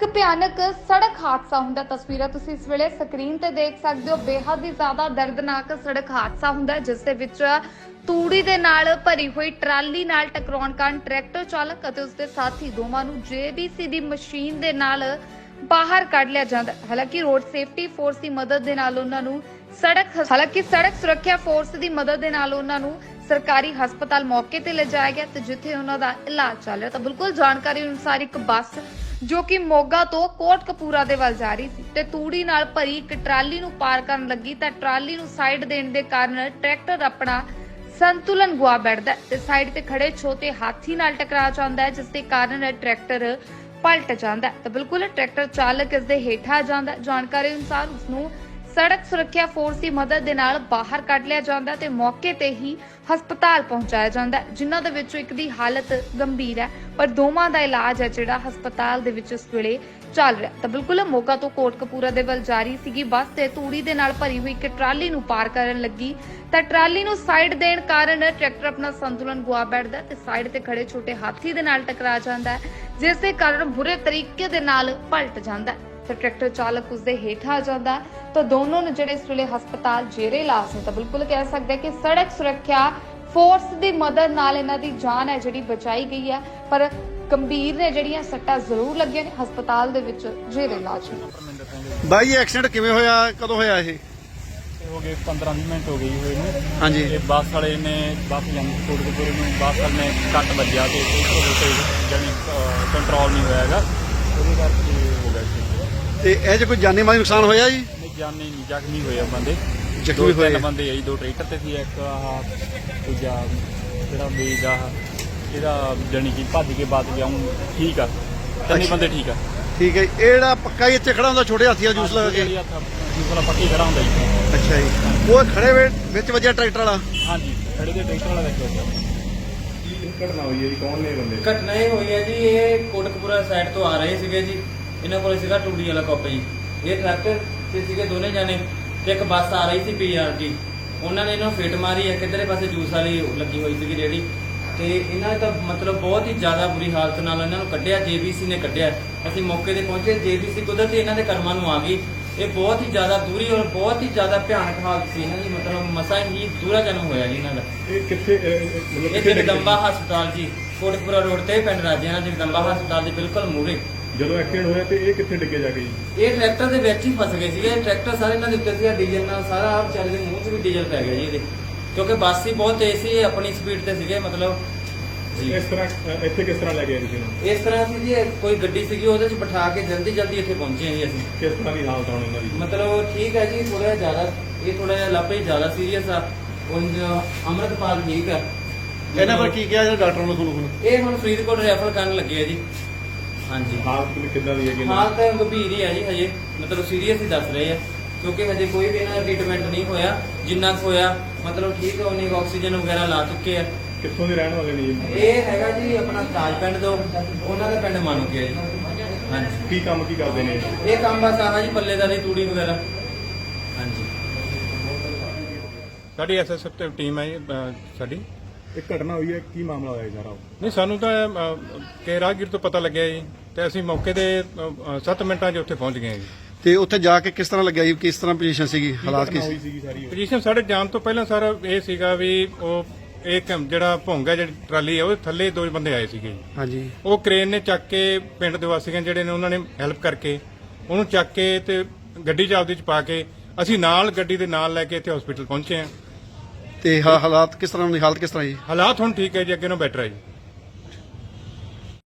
ਇੱਕ ਭਿਆਨਕ ਸੜਕ ਹਾਦਸਾ ਹੁੰਦਾ ਤਸਵੀਰਾਂ ਤੁਸੀਂ ਇਸ ਵੇਲੇ ਸਕਰੀਨ ਤੇ ਦੇਖ ਸਕਦੇ ਹੋ। ਬੇਹੱਦ ਹੀ ਜ਼ਿਆਦਾ ਦਰਦਨਾਕ ਸੜਕ ਹਾਦਸਾ ਹੁੰਦਾ, ਜਿਸ ਦੇ ਵਿੱਚ ਤੂੜੀ ਦੇ ਨਾਲ ਭਰੀ ਹੋਈ ਟਰਾਲੀ ਨਾਲ ਟਕਰਾਉਣ ਕਾਰਨ ਟਰੈਕਟਰ ਚਾਲਕ ਅਤੇ ਉਸਦੇ ਸਾਥੀ ਦੋਵਾਂ ਨੂੰ ਜੇਬੀਸੀ ਦੀ ਮਸ਼ੀਨ ਦੇ ਨਾਲ ਬਾਹਰ ਕੱਢ ਲਿਆ ਜਾਂਦਾ ਹਾਲਾਂਕਿ ਰੋਡ ਸੇਫਟੀ ਫੋਰਸ ਦੀ ਮਦਦ ਦੇ ਨਾਲ ਉਹਨਾਂ ਨੂੰ ਸੜਕ ਹਾਲਾਂਕਿ ਸੜਕ ਸੁਰੱਖਿਆ ਫੋਰਸ ਦੀ ਮਦਦ ਦੇ ਨਾਲ ਉਹਨਾਂ ਨੂੰ ਸਰਕਾਰੀ ਹਸਪਤਾਲ ਮੌਕੇ ਤੇ ਲਿਜਾਇਆ ਗਿਆ ਤੇ ਜਿੱਥੇ ਉਹਨਾਂ ਦਾ ਇਲਾਜ ਚੱਲ ਰਿਹਾ। ਤਾਂ ਬਿਲਕੁਲ ਜਾਣਕਾਰੀ ਅਨੁਸਾਰ ਇੱਕ ਬੱਸ ਜੋ ਕਿ ਮੋਗਾ ਤੋਂ ਕੋਟਕਪੂਰਾ ਦੇ ਵੱਲ ਜਾ ਰਹੀ ਸੀ ਤੇ ਤੂੜੀ ਨਾਲ ਭਰੀ ਇੱਕ ਟਰਾਲੀ ਨੂੰ ਪਾਰ ਕਰਨ ਲੱਗੀ ਤਾਂ ਟਰਾਲੀ ਨੂੰ ਸਾਈਡ ਦੇਣ ਦੇ ਕਾਰਨ ਟਰੈਕਟਰ ਆਪਣਾ ਸੰਤੁਲਨ ਗੁਆ ਬੈਠਦਾ ਤੇ ਸਾਈਡ ਤੇ ਖੜੇ ਛੋਟੇ ਹਾਥੀ ਨਾਲ ਟਕਰਾ ਜਾਂਦਾ ਹੈ, ਜਿਸ ਦੇ ਕਾਰਨ ਟਰੈਕਟਰ ਪਲਟ ਜਾਂਦਾ ਹੈ। ਤਾਂ ਬਿਲਕੁਲ ਟਰੈਕਟਰ ਚਾਲਕ ਇਸ ਦੇ ਹੇਠਾਂ ਜਾਂਦਾ ਜਾਣਕਾਰੀ ਅਨੁਸਾਰ ਉਸ ਨੂੰ ਸੜਕ ਸੁਰੱਖਿਆ ਫੋਰਸ ਦੀ ਮਦਦ ਦੇ ਨਾਲ ਬਾਹਰ ਕੱਢ ਲਿਆ ਜਾਂਦਾ ਤੇ ਮੌਕੇ ਤੇ ਹੀ ਹਸਪਤਾਲ ਪਹੁੰਚਾਇਆ ਜਾਂਦਾ ਜਿਨ੍ਹਾਂ ਦੇ ਵਿੱਚੋਂ ਇੱਕ ਦੀ ਹਾਲਤ ਗੰਭੀਰ ਹੈ, ਪਰ ਦੋਵਾਂ ਦਾ ਇਲਾਜ ਹੈ ਜਿਹੜਾ ਹਸਪਤਾਲ ਦੇ ਵਿੱਚ ਇਸ ਵੇਲੇ ਚੱਲ ਰਿਹਾ ਤਾਂ ਬਿਲਕੁਲ ਮੋਗਾ ਤੋਂ ਕੋਟਕਪੂਰਾ ਦੇ ਵੱਲ ਜਾ ਰਹੀ ਸੀਗੀ ਬੱਸ ਤੇ ਤੂੜੀ ਦੇ ਨਾਲ ਭਰੀ ਹੋਈ ਇੱਕ ਟਰਾਲੀ ਨੂੰ ਪਾਰ ਕਰਨ ਲੱਗੀ। ਤਾਂ ਟਰਾਲੀ ਨੂੰ ਸਾਈਡ ਦੇਣ ਕਾਰਨ ਟਰੈਕਟਰ ਆਪਣਾ ਸੰਤੁਲਨ ਗੁਆ ਬੈਠਦਾ ਤੇ ਸਾਈਡ ਤੇ ਖੜੇ ਛੋਟੇ ਹਾਥੀ ਦੇ ਨਾਲ ਟਕਰਾ ਜਾਂਦਾ ਹੈ, ਜਿਸ ਦੇ ਕਾਰਨ ਬੁਰੇ ਤਰੀਕੇ ਦੇ ਨਾਲ ਪਲਟ ਜਾਂਦਾ ਹੈ। ਤੇ ਟਰੈਕਟਰ ਚਾਲਕ ਉਸਦੇ ਹੇਠਾਂ ਆ ਜਾਂਦਾ। ਤਾਂ ਦੋਨੋਂ ਨੇ ਜਿਹੜੇ ਇਸ ਵੇਲੇ ਹਸਪਤਾਲ ਜੇਰੇ ਇਲਾਜ ਨੇ ਤਾਂ ਬਿਲਕੁਲ ਕਹਿ ਸਕਦੇ ਕਿ ਸੜਕ ਸੁਰੱਖਿਆ ਫੋਰਸ ਦੀ ਮਦਦ ਨਾਲ ਇਹਨਾਂ ਦੀ ਜਾਨ ਹੈ ਜਿਹੜੀ ਬਚਾਈ ਗਈ ਹੈ। ਪਰ ਗੰਭੀਰ ਨੇ ਜਿਹੜੀਆਂ ਸੱਟਾਂ ਜ਼ਰੂਰ ਲੱਗੀਆਂ ਨੇ ਹਸਪਤਾਲ ਦੇ ਵਿੱਚ ਜੇਰੇ ਇਲਾਜ ਨੇ। ਬਾਈ ਇਹ ਐਕਸੀਡੈਂਟ ਕਿਵੇਂ ਹੋਇਆ? ਕਦੋਂ ਹੋਇਆ ਇਹ? ਹੋ ਗਏ 15 20 ਮਿੰਟ ਹੋ ਗਈ ਹੋਏ ਨੇ। ਹਾਂਜੀ। ਇਹ ਬੱਸ ਵਾਲੇ ਨੇ ਬੱਸ ਜਾਂਦੀ ਸੀ ਕੋਟਕਪੁਰੇ ਨੂੰ ਬੱਸ ਵਾਲੇ ਨੇ ਕੱਟ ਵੱਜਿਆ ਤੇ ਉਹ ਤੇ ਜਾਨੀ ਕੰਟਰੋਲ ਨਹੀਂ ਹੋਇਆ ਹੈਗਾ। ਉਹਦੇ ਕਰਕੇ ਹੋ ਗਿਆ ਸੀ ਤੇ ਇਹ 'ਚ ਕੋਈ ਜਾਨੀ ਮਾਲੀ ਨੁਕਸਾਨ ਹੋਇਆ ਜੀ? ਨਹੀਂ ਜਾਨੀ ਨਹੀਂ ਜ਼ਖਮੀ ਹੋਏ ਆ ਬੰਦੇ। ਜ਼ਖਮੀ ਹੋਏ। ਤਿੰਨ ਬੰਦੇ ਆਈ ਦੋ ਟਰੈਕਟਰ ਤੇ ਸੀ ਇੱਕ ਆਹ ਦੂਜਾ ਜਿਹੜਾ ਬੀਜ ਆ ਇਹਦਾ ਜਾਨੀ ਕਿ ਭੱਜ ਕੇ ਬਾਤ ਗਿਆ ਹੁਣ ਠੀਕ ਆ। ਤਿੰਨੇ। ਬੰਦੇ ਠੀਕ ਆ। ਠੀਕ ਹੈ ਜੀ। ਇਹ ਜਿਹੜਾ ਪੱਕਾ ਹੀ ਇੱਥੇ ਖੜਾ ਹੁੰਦਾ ਛੋਟੇ ਹਾਥੀ ਦਾ ਜੂਸ ਲਗਾ ਕੇ? ਜੂਸ ਵਾਲਾ ਪੱਕੀ ਖੜਾ ਹੁੰਦਾ ਜੀ। ਅੱਛਾ ਜੀ। ਉਹ ਖੜੇ ਵੇ ਵਿੱਚ ਵੱਜਿਆ ਟਰੈਕਟਰ ਵਾਲਾ? ਹਾਂਜੀ ਖੜੇ ਦੇ ਟਰੈਕਟਰ ਵਾਲਾ ਦੇਖੋ ਘਟਨਾ ਹੋਈ ਹੈ ਜੀ? ਕੌਣ ਨੇ ਬੰਦੇ? ਘਟਨਾ ਇਹ ਹੋਈ ਹੈ ਜੀ ਇਹ ਕੋਟਕਪੂਰਾ ਸਾਈਡ ਤੋਂ ਆ ਰਹੇ ਸੀਗੇ ਜੀ। ਇਹਨਾਂ ਕੋਲ ਸੀਗਾ ਟੂੜੀ ਵਾਲਾ ਕੱਪ। ਜੀ ਇਹ ਟਰੈਕਟਰ ਤੇ ਸੀਗੇ ਦੋਨੇ ਜਾਣੇ ਤੇ ਇੱਕ ਬੱਸ ਆ ਰਹੀ ਸੀ ਪੀਆਰਟੀ ਉਹਨਾਂ ਨੇ ਇਹਨਾਂ ਫਿੱਟ ਮਾਰੀ ਇੱਕ ਇਧਰਲੇ ਪਾਸੇ ਜੂਸ ਵਾਲੀ ਲੱਗੀ ਹੋਈ ਸੀਗੀ ਰੇੜੀ। ਤੇ ਇਹਨਾਂ ਤਾਂ ਮਤਲਬ ਬਹੁਤ ਹੀ ਜ਼ਿਆਦਾ ਬੁਰੀ ਹਾਲਤ ਨਾਲ ਇਹਨਾਂ ਨੂੰ ਕੱਢਿਆ ਜੇਬੀਸੀ ਨੇ ਕੱਢਿਆ। ਅਸੀਂ ਮੌਕੇ ਤੇ ਪਹੁੰਚੇ ਜੇਬੀਸੀ ਕੁਦਰਤੀ ਇਹਨਾਂ ਦੇ ਕਰਮਾਂ ਨੂੰ ਆ ਗਈ। ਇਹ ਬਹੁਤ ਹੀ ਜ਼ਿਆਦਾ ਦੂਰੀ ਔਰ ਬਹੁਤ ਹੀ ਜ਼ਿਆਦਾ ਭਿਆਨਕ ਹਾਲਤ ਸੀ ਇਹਨਾਂ ਦੀ ਮਤਲਬ ਮਸਾ ਹੀ ਦੂਰਾ ਜਨਮ ਹੋਇਆ ਜੀ ਇਹਨਾਂ ਦਾ। ਇਹ ਕਿੱਥੇ ਮਤਲਬ ਇਹ ਜਗਦੰਬਾ ਹਸਪਤਾਲ ਜੀ ਕੋਟਕਪੁਰਾ ਰੋਡ ਤੇ ਪਿੰਡ ਰਾਜਿਆਣਾ ਜਗਦੰਬਾ ਹਸਪਤਾਲ ਦੇ ਬਿਲਕੁਲ ਮੂਹਰੇ। ਜਦੋਂ ਐਕਸੀਡੈਂਟ ਹੋਇਆ ਤੇ ਇਹ ਕਿੱਥੇ ਡਿੱਗੇ ਜਾ ਕੇ ਜੀ? ਇਹ ਟਰੈਕਟਰ ਦੇ ਵਿੱਚ ਹੀ ਫਸ ਗਏ ਸੀਗੇ। ਇਹ ਟਰੈਕਟਰ ਸਾਰੇ ਇਹਨਾਂ ਦੇ ਉੱਤੇ ਸੀਗਾ ਡੀਜ਼ਲ ਨਾਲ ਸਾਰਾ ਆਪ ਚੱਲ ਦੇ ਮੂੰਹ 'ਚ ਵੀ ਡੀਜ਼ਲ ਪੈ ਗਿਆ ਜੀ ਇਹਦੇ। ਕਿਉਂਕਿ ਬੱਸ ਹੀ ਬਹੁਤ ਤੇਜ਼ ਸੀ ਇਹ ਆਪਣੀ ਸਪੀਡ ਤੇ ਸੀਗੇ ਮਤਲਬ ਜੀ। ਇਸ ਤਰ੍ਹਾਂ ਇੱਥੇ ਕਿਸ ਤਰ੍ਹਾਂ ਲੈ ਗਏ ਤੁਸੀਂ ਨੂੰ ਇਸ ਤਰ੍ਹਾਂ ਸੀ ਜੀ ਇਹ ਕੋਈ ਗੱਡੀ ਸੀਗੀ ਉਹਦੇ 'ਚ ਬਿਠਾ ਕੇ ਜਲਦੀ ਜਲਦੀ ਇੱਥੇ ਪਹੁੰਚੇ ਜੀ ਅਸੀਂ। ਕਿਸ ਤਰ੍ਹਾਂ ਦੀ ਹਾਲਤ ਹੁਣ ਇਹਨਾਂ ਦੀ? ਮਤਲਬ ਠੀਕ ਹੈ ਜੀ ਥੋੜਾ ਜ਼ਿਆਦਾ ਇਹ ਥੋੜਾ ਜਿਹਾ ਲਾਪੇ ਜ਼ਿਆਦਾ ਸੀਰੀਅਸ ਆ। ਉਂਝ ਅੰਮ੍ਰਿਤਪਾਲ ਠੀਕ ਆ। ਇਹਨਾਂ ਪਰ ਕੀ ਕਿਹਾ ਜਿਹੜਾ ਡਾਕਟਰ ਨੂੰ ਤੁਹਾਨੂੰ ਹੁਣ? ਇਹ ਹੁਣ ਫਰੀਦਕੋਟ ਰੈਫਰ ਕਰਨ ਲੱਗੇ ਆ ਜੀ। ਹਾਂਜੀ। ਹਾਲਤ ਵੀ ਕਿੱਦਾਂ ਦੀ ਹੈਗੀ ਹਾਲ ਤਾਂ ਗੰਭੀਰ ਹੀ ਹੈ ਜੀ ਹਜੇ। ਮਤਲਬ ਸੀਰੀਅਸ ਹੀ ਦੱਸ ਰਹੇ ਆ। ਕਿਉਂਕਿ ਹਜੇ ਕੋਈ ਵੀ ਇਹਨਾਂ ਦਾ ਟ੍ਰੀਟਮੈਂਟ ਨਹੀਂ ਹੋਇਆ। ਜਿੰਨਾ ਕੁ ਹੋਇਆ ਮਤਲਬ ਠੀਕ ਹੈ ਉਹਨੇ ਆਕਸੀਜਨ ਵਗੈਰਾ ਲਾ ਚੁੱਕੇ ਆ? ਕਿੱਥੋਂ ਦੇ ਰਹਿਣ ਵਾਲੇ ਨੇ ਜੀ? ਇਹ ਹੈਗਾ ਜੀ ਆਪਣਾ ਤਾਜ ਪਿੰਡ ਤੋਂ। ਉਹਨਾਂ ਦਾ ਪਿੰਡ ਮਾਨੂਕੇ ਜੀ। ਹਾਂਜੀ। ਕੀ ਕੰਮ ਕੀ ਕਰਦੇ ਨੇ? ਇਹ ਕੰਮ ਬਸ ਆਹ ਜੀ ਪੱਲੇਦਾਰੀ ਤੂੜੀ ਵਗੈਰਾ। ਹਾਂਜੀ। ਸਾਡੀ ਐਸਐਸਐਫ ਤੇ ਟੀਮ ਹੈ ਸਾਡੀ। ਇਹ ਘਟਨਾ ਹੋਈ ਹੈ ਕੀ ਮਾਮਲਾ ਹੋਇਆ ਜੀ ਸਾਰਾ? ਨਹੀਂ ਸਾਨੂੰ ਤਾਂ ਅਹ, ਕਿ ਰਾਹਗੀਰ ਤੋਂ ਪਤਾ ਲੱਗਿਆ ਜੀ। ਤੇ ਅਸੀਂ ਮੌਕੇ ਤੇ 7 ਮਿੰਟਾਂ 'ਚ ਉੱਥੇ ਪਹੁੰਚ ਗਏ ਜੀ। ਤੇ ਉੱਥੇ ਜਾ ਕੇ ਕਿਸ ਤਰ੍ਹਾਂ ਲੱਗਿਆ ਜੀ? ਕਿਸ ਤਰ੍ਹਾਂ ਪੋਜੀਸ਼ਨ ਸੀਗੀ? ਹਾਲਾਤ ਕੀ ਸੀ? ਪੋਜੀਸ਼ਨ ਸਾਡੇ ਜਾਣ ਤੋਂ ਪਹਿਲਾਂ ਸਰ ਇਹ ਸੀਗਾ ਵੀ ਉਹ ਇੱਕ ਜਿਹੜਾ ਭੁੰਗ ਹੈ ਜਿਹੜੀ ਟਰਾਲੀ ਹੈ ਉਹ ਥੱਲੇ ਦੋ ਬੰਦੇ ਆਏ ਸੀਗੇ ਜੀ। ਹਾਂਜੀ। ਉਹ ਕ੍ਰੇਨ ਨੇ ਚੱਕ ਕੇ ਪਿੰਡ ਦੇ ਵਾਸੀਆਂ ਜਿਹੜੇ ਨੇ ਉਹਨਾਂ ਨੇ ਹੈਲਪ ਕਰਕੇ ਉਹਨੂੰ ਚੱਕ ਕੇ ਤੇ ਗੱਡੀ ਚ ਆਪਦੀ ਚ ਪਾ ਕੇ ਅਸੀਂ ਨਾਲ ਗੱਡੀ ਦੇ ਨਾਲ ਲੈ ਕੇ ਇੱਥੇ ਹਸਪੀਟਲ ਪਹੁੰਚੇ ਹਾਂ। ਤੇ ਹਾ- ਹਾਲਾਤ ਕਿਸ ਤਰ੍ਹਾਂ ਦੀ ਹਾਲਤ ਕਿਸ ਤਰ੍ਹਾਂ ਜੀ? ਹਾਲਾਤ ਹੁਣ ਠੀਕ ਹੈ ਜੀ ਅੱਗੇ ਨਾਲੋਂ ਬੈਟਰ ਹੈ ਜੀ।